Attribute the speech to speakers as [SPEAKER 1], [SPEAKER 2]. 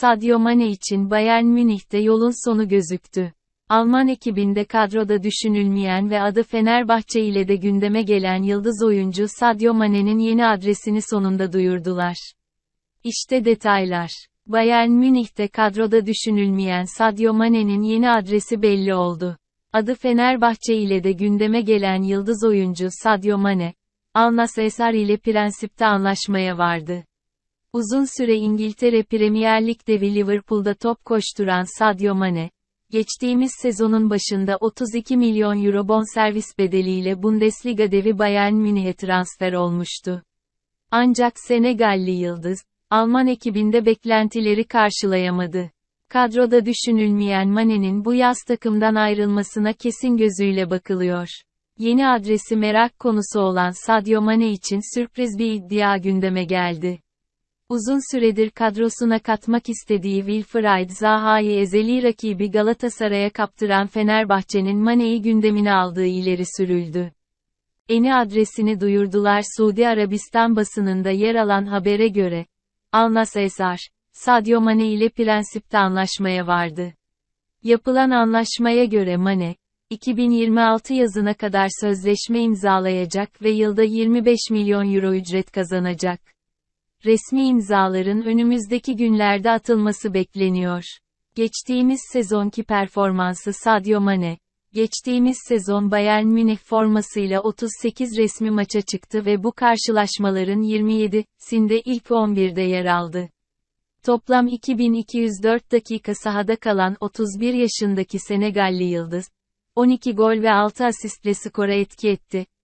[SPEAKER 1] Sadio Mane için Bayern Münih'te yolun sonu gözüktü. Alman ekibinde kadroda düşünülmeyen ve adı Fenerbahçe ile de gündeme gelen yıldız oyuncu Sadio Mane'nin yeni adresini sonunda duyurdular. İşte detaylar. Bayern Münih'te kadroda düşünülmeyen Sadio Mane'nin yeni adresi belli oldu. Adı Fenerbahçe ile de gündeme gelen yıldız oyuncu Sadio Mane, Al Nassr ile prensipte anlaşmaya vardı. Uzun süre İngiltere Premier Lig'de ve Liverpool'da top koşturan Sadio Mane, geçtiğimiz sezonun başında 32 milyon euro bonservis bedeliyle Bundesliga devi Bayern Münih'e transfer olmuştu. Ancak Senegalli yıldız, Alman ekibinde beklentileri karşılayamadı. Kadroda düşünülmeyen Mane'nin bu yaz takımdan ayrılmasına kesin gözüyle bakılıyor. Yeni adresi merak konusu olan Sadio Mane için sürpriz bir iddia gündeme geldi. Uzun süredir kadrosuna katmak istediği Wilfried Zaha'yı ezeli rakibi Galatasaray'a kaptıran Fenerbahçe'nin Mane'yi gündemine aldığı ileri sürüldü. Eni adresini duyurdular Suudi Arabistan basınında yer alan habere göre. Al Nassr, Sadio Mane ile prensipte anlaşmaya vardı. Yapılan anlaşmaya göre Mane, 2026 yazına kadar sözleşme imzalayacak ve yılda 25 milyon euro ücret kazanacak. Resmi imzaların önümüzdeki günlerde atılması bekleniyor. Geçtiğimiz sezonki performansı Sadio Mane, geçtiğimiz sezon Bayern Münih formasıyla 38 resmi maça çıktı ve bu karşılaşmaların 27'sinde ilk 11'de yer aldı. Toplam 2204 dakika sahada kalan 31 yaşındaki Senegalli Yıldız, 12 gol ve 6 asistle skora etki etti.